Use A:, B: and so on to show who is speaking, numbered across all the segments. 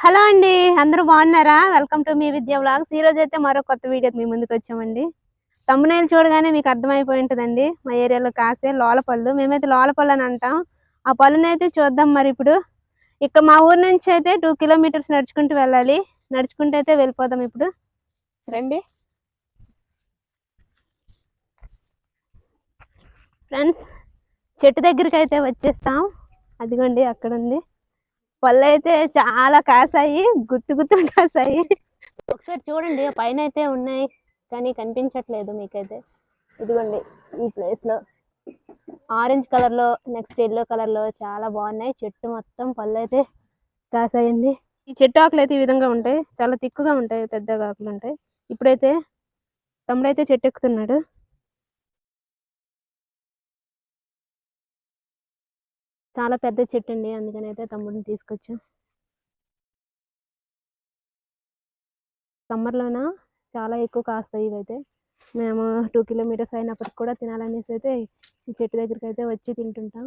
A: Hello అండి అందరూ బాగున్నారా? వెల్కమ్ టు మీ విద్యా బ్లాగ్స్ ఈరోజు అయితే మరో కొత్త వీడియోకి మీ ముందుకు వచ్చామండి. తమ్మునేలు చూడగానే మీకు అర్థమైపోయి ఉంటుందండి. మా ఏరియాలో కాసే లోలపళ్ళు. మేమైతే లోలపళ్ళు అని అంటాం. ఆ పళ్ళుని అయితే చూద్దాం మరి ఇప్పుడు. ఇక్కడ మా ఊరు నుంచి అయితే టూ కిలోమీటర్స్ నడుచుకుంటూ వెళ్ళాలి. నడుచుకుంటూ అయితే వెళ్ళిపోదాం ఇప్పుడు. రండి. ఫ్రెండ్స్ చెట్టు దగ్గరికి అయితే వచ్చేస్తాం. అదిగోండి అక్కడ ఉంది పళ్ళు అయితే చాలా కాసాయి గుత్తు గుత్తు కాసాయి ఒకసారి చూడండి పైన అయితే ఉన్నాయి కానీ కనిపించట్లేదు మీకైతే. ఇదిగోండి ఈ ప్లేస్లో. ఆరెంజ్ కలర్లో నెక్స్ట్ ఎల్లో కలర్లో చాలా బాగున్నాయి. చెట్టు మొత్తం పళ్ళు అయితే కాసాయండి ఈ చెట్టు ఆకులు అయితే ఈ విధంగా ఉంటాయి. చాలా తిక్కుగా ఉంటాయి పెద్దగా ఆకులు ఉంటాయి. ఇప్పుడైతే తమ్ముడైతే చెట్టు ఎక్కుతున్నాడు. చాలా పెద్ద చెట్టు అండి అందుకని అయితే తమ్ముడిని తీసుకొచ్చాం. సమ్మర్లోన చాలా ఎక్కువ కాస్తాయి ఇవైతే. మేము టూ కిలోమీటర్స్ అయినప్పటికి కూడా తినాలనేసి అయితే ఈ చెట్టు దగ్గరికి అయితే వచ్చి తింటుంటాం.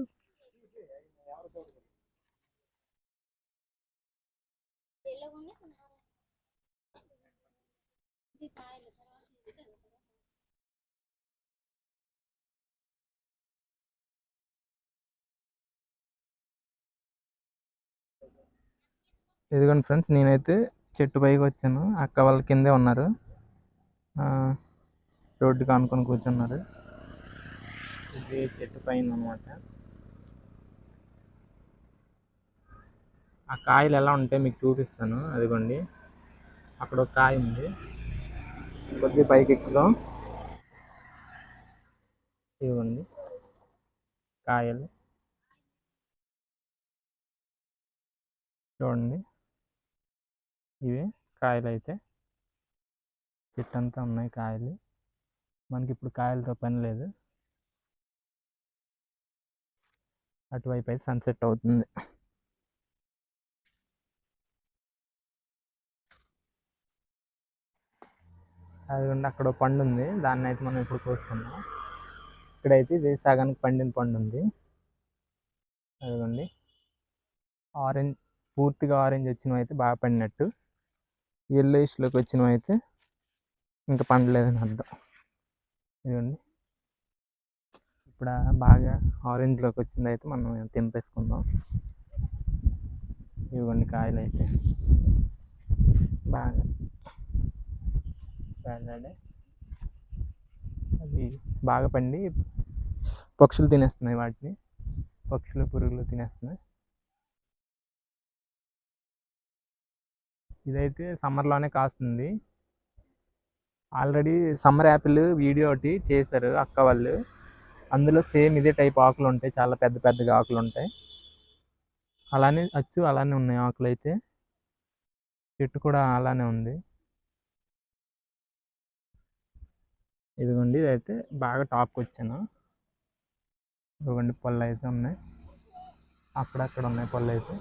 B: ఇదిగోండి ఫ్రెండ్స్ నేనైతే చెట్టు పైకి వచ్చాను. అక్క వాళ్ళ కిందే ఉన్నారు. రోడ్డుకి ఆనుకొని కూర్చున్నారు. ఇది చెట్టు పైన అనమాట ఆ కాయలు ఎలా ఉంటాయి మీకు చూపిస్తాను. అదిగోండి. అక్కడ ఒక కాయ ఉంది. కొద్ది పైకి ఎక్కుదాం. ఇదిగోండి. కాయలు. చూడండి. ఇవి కాయలు అయితే చెట్టు అంతా ఉన్నాయి కాయలు. మనకి ఇప్పుడు కాయలతో పని లేదు. అటువైపు అయితే సన్సెట్ అవుతుంది. అదిగోండి అక్కడ పండు ఉంది దాన్ని అయితే మనం ఇప్పుడు కోసుకుందాం. ఇక్కడైతే ఇది సగానికి పండిన పండు ఉంది అదిగోండి. ఆరెంజ్ పూర్తిగా ఆరెంజ్ వచ్చినవి అయితే బాగా పండినట్టు. ఎల్లోయిష్లోకి వచ్చినవి అయితే ఇంకా పండలేదని అర్థం. ఇదిగోండి. ఇప్పుడు బాగా ఆరెంజ్లోకి వచ్చింది అయితే మనం తెంపేసుకుందాం. ఇవ్వండి కాయలు అయితే బాగా పండాలి అవి బాగా పండి పక్షులు తినేస్తున్నాయి వాటిని. పక్షులు పురుగులు తినేస్తున్నాయి. ఇదైతే సమ్మర్లోనే కాస్తుంది. ఆల్రెడీ సమ్మర్ యాపిల్ వీడియో ఒకటి చేశారు అక్క వాళ్ళు. అందులో సేమ్ ఇదే టైప్ ఆకులు ఉంటాయి. చాలా పెద్ద పెద్దగా ఆకులు ఉంటాయి. అలానే అచ్చు అలానే ఉన్నాయి ఆకులు అయితే. చెట్టు కూడా అలానే ఉంది. ఇదిగోండి ఇదైతే బాగా టాప్కి వచ్చాను. ఇదిగోండి పళ్ళు అయితే ఉన్నాయి. అక్కడక్కడ ఉన్నాయి పళ్ళు అయితే.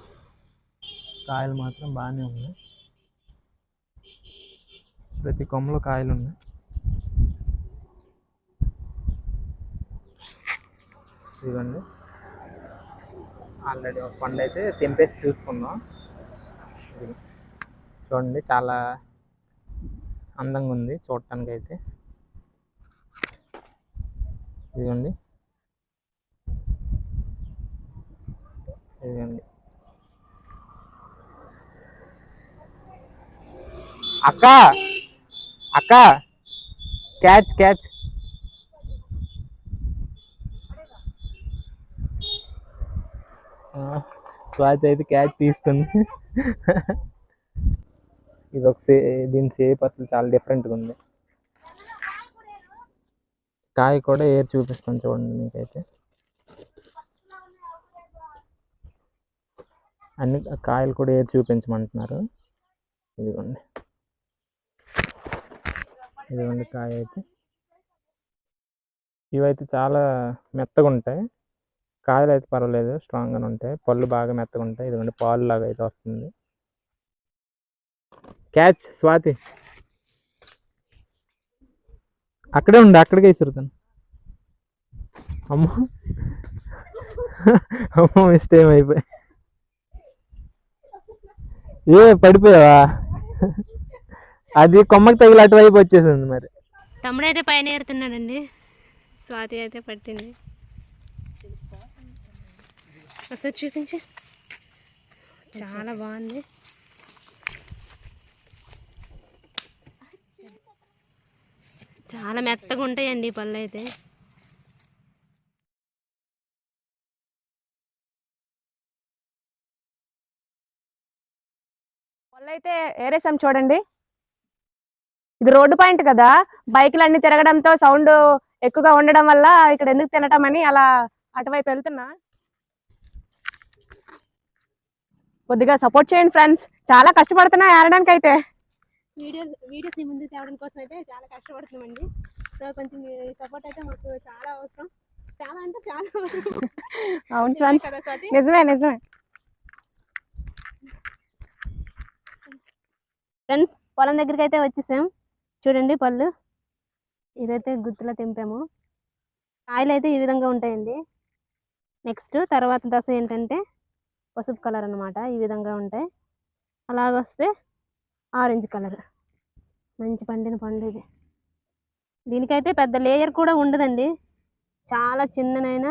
B: కాయలు మాత్రం బాగానే ఉన్నాయి. ప్రతి కొమ్మలో కాయలు ఉన్నాయి ఇదిగోండి. ఆల్రెడీ ఒక పండు అయితే తెంపేసి చూసుకుందాం. చూడండి చాలా అందంగా ఉంది చూడటానికి అయితే ఇదిగోండి. ఇదిగోండి. అక్క! అక్క క్యాచ్ క్యాచ్. స్వాతి అయితే క్యాచ్ తీసుకుంది ఇది ఒక సే దీని షేప్ అసలు చాలా డిఫరెంట్గా ఉంది. కాయ కూడా ఏర్ చూపిస్తాను చూడండి మీకైతే. అన్ని కాయలు కూడా ఏర్ చూపించమంటున్నారు. ఇదిగోండి. ఇదిగోండి కాయ అయితే. ఇవైతే చాలా మెత్తగా ఉంటాయి కాయలు అయితే పర్వాలేదు స్ట్రాంగ్గానే ఉంటాయి. పళ్ళు బాగా మెత్తగా ఉంటాయి ఇదిగోండి పాలు లాగా అయితే వస్తుంది. క్యాచ్ స్వాతి. అక్కడే ఉండి అక్కడికే ఇసురుతాను. అమ్మో. అమ్మో మిస్టేక్ అయిపోయి. ఏ పడిపోయావా? అది కొమ్మకి తగిలి అటువైపు వచ్చేసింది మరి.
A: తమ్ముడైతే పైన ఏరుతున్నాడండి. స్వాతి అయితే పట్టింది. ఒకసారి చూపించు. చాలా బాగుంది. చాలా మెత్తగా ఉంటాయండి ఈ పళ్ళు అయితే.
C: పళ్ళు అయితే ఏరేసాం చూడండి. ఇది రోడ్డు పాయింట్ కదా. బైకులు అన్ని తిరగడంతో సౌండ్ ఎక్కువగా ఉండడం వల్ల ఇక్కడ ఎందుకు తినటం అని అలా అటువైపు వెళ్తున్నా. కొద్దిగా సపోర్ట్ చేయండి ఫ్రెండ్స్. చాలా కష్టపడుతున్నా ఏరడానికి అయితే
A: వీడియో వీడియోస్ని ముందుకు తేవడం కోసం అయితే చాలా కష్టపడుతున్నామండి. సో కొంచెం సపోర్ట్ అయితే మాకు చాలా అవసరం. చాలా అంటే చాలా
C: అవును ఫ్రెండ్స్. నిజమే నిజమే.
A: ఫ్రెండ్స్ పొలం దగ్గరికి అయితే వచ్చేసాం. చూడండి పళ్ళు. ఇదైతే గుత్తులో తెంపాము కాయలు అయితే ఈ విధంగా ఉంటాయండి. నెక్స్ట్ తర్వాత దశ ఏంటంటే పసుపు కలర్ అన్నమాట. ఈ విధంగా ఉంటాయి. అలాగొస్తే ఆరెంజ్ కలర్. మంచి పండిన పండు ఇది. దీనికైతే పెద్ద లేయర్ కూడా ఉండదండి. చాలా చిన్ననైన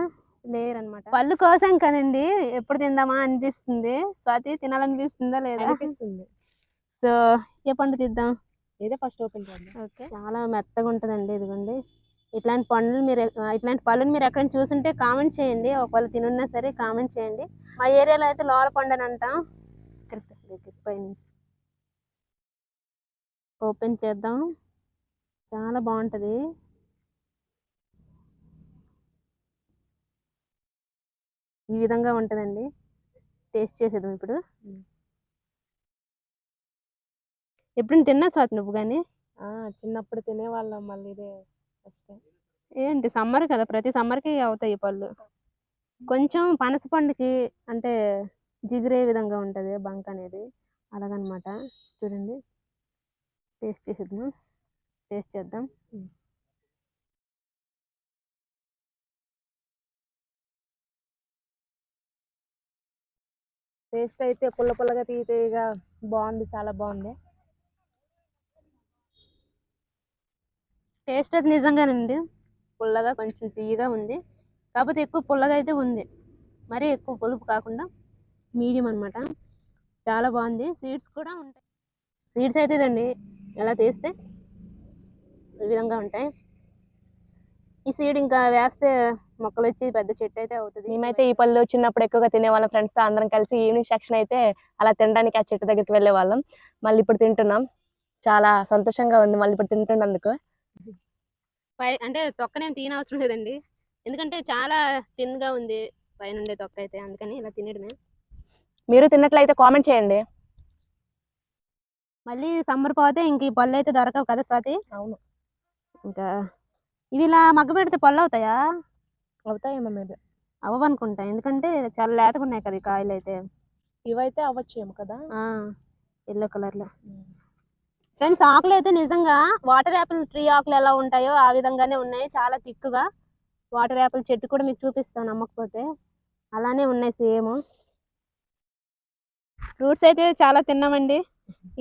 A: లేయర్ అన్నమాట. పళ్ళు కోసం కదండి. ఎప్పుడు తిందామా అనిపిస్తుంది. స్వాతి తినాలనిపిస్తుందా లేదా?
C: అనిపిస్తుంది.
A: సో ఏ పండు తీద్దాం?
C: ఇదే ఫస్ట్ ఓపెన్ చేద్దాం.
A: ఓకే. చాలా మెత్తగా ఉంటుందండి ఇదిగోండి. ఇట్లాంటి పండ్లు మీరు ఇట్లాంటి పళ్ళుని మీరు ఎక్కడైనా చూసుంటే కామెంట్ చేయండి. ఒకవేళ తినున్నా సరే కామెంట్ చేయండి. మా ఏరియాలో అయితే లోల పండు అని అంటాం ఇక్కడ దగ్గర పైనుంచి ఓపెన్ చేద్దాం. చాలా బాగుంటుంది. ఈ విధంగా ఉంటుందండి. టేస్ట్ చేసేద్దాం ఇప్పుడు. ఎప్పుడు తిన్నా స్వాతి నువ్వు కానీ
C: చిన్నప్పుడు తినేవాళ్ళం మళ్ళీ ఇదే
A: ఏంటి సమ్మర్ కదా ప్రతి సమ్మర్కి అవుతాయి పళ్ళు. కొంచెం పనస పండుకి అంటే జిగురే విధంగా ఉంటుంది బంక్ అనేది. అలాగనమాట. చూడండి. టేస్ట్ చేసేద్దాం. టేస్ట్ చేద్దాం.
C: టేస్ట్ అయితే పుల్ల పుల్లగా తీయగా బాగుంది చాలా బాగుంది.
A: టేస్ట్ అయితే నిజంగానండి పుల్లగా కొంచెం తీయగా ఉంది. కాకపోతే ఎక్కువ పుల్లగా అయితే ఉంది. మరీ ఎక్కువ పులుపు కాకుండా మీడియం అన్నమాట. చాలా బాగుంది. సీడ్స్ కూడా ఉంటాయి. సీడ్స్ అయితే ఇదండి. ఎలా తీస్తే ఈ విధంగా ఉంటాయి. ఈ సీడ్ ఇంకా వేస్తే మొక్కలు వచ్చి పెద్ద చెట్టు అయితే అవుతుంది.
C: మేమైతే ఈ పళ్ళు చిన్నప్పుడు ఎక్కువగా తినేవాళ్ళం ఫ్రెండ్స్తో అందరం కలిసి ఈవినింగ్ సెక్షన్ అయితే అలా తినడానికి ఆ చెట్టు దగ్గరికి వెళ్ళే వాళ్ళం మళ్ళీ ఇప్పుడు తింటున్నాం. చాలా సంతోషంగా ఉంది మళ్ళీ ఇప్పుడు తింటున్నందుకు.
A: పై అంటే తొక్కనేం తీయనవసరం లేదండి. ఎందుకంటే చాలా thin గా ఉంది పైన ఉండే తొక్క అయితే అందుకని ఇలా తినడమే.
C: మీరు తిన్నట్లయితే కామెంట్ చేయండి.
A: మళ్ళీ సమ్మర్ పోతే ఇంక ఈ పళ్ళు అయితే దొరకవు కదా స్వాతి?
C: అవును.
A: ఇంకా ఇవి ఇలా మగ్గ పెడితే పళ్ళు అవుతాయా
C: అవుతాయేమో మీరు
A: అవ్వనుకుంటా ఎందుకంటే చాలా లేతగా ఉన్నాయి కదా ఈ కాయలు అయితే
C: ఇవైతే అవ్వచ్చేమో కదా?
A: ఎల్లో కలర్లో. ఫ్రెండ్స్ ఆకులు అయితే నిజంగా వాటర్ యాపిల్ ట్రీ ఆకులు ఎలా ఉంటాయో ఆ విధంగానే ఉన్నాయి. చాలా థిక్గా వాటర్ యాపిల్ చెట్టు కూడా మీకు చూపిస్తాను నమ్మకపోతే. అలానే ఉన్నాయి సేమ్. ఫ్రూట్స్ అయితే చాలా తిన్నామండి.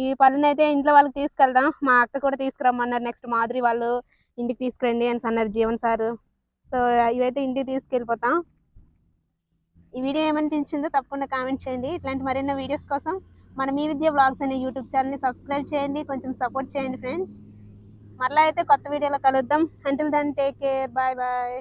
A: ఈ పళ్ళని అయితే ఇంట్లో వాళ్ళకి తీసుకెళ్దాం. మా అక్క కూడా తీసుకురమ్మన్నారు. నెక్స్ట్ మాధురి వాళ్ళు ఇంటికి తీసుకురండి అని అన్నారు జీవన్ సారు. సో ఇవైతే ఇంటికి తీసుకెళ్ళిపోతాం. ఈ వీడియో ఏమనిపించిందో తప్పకుండా కామెంట్ చేయండి. ఇట్లాంటి మరిన్ని వీడియోస్ కోసం మన మీ విద్య బ్లాగ్స్ అనే యూట్యూబ్ ఛానల్ని సబ్స్క్రైబ్ చేయండి కొంచెం సపోర్ట్ చేయండి ఫ్రెండ్స్ మరలా అయితే కొత్త వీడియోలో కలుద్దాం. Until then take care bye bye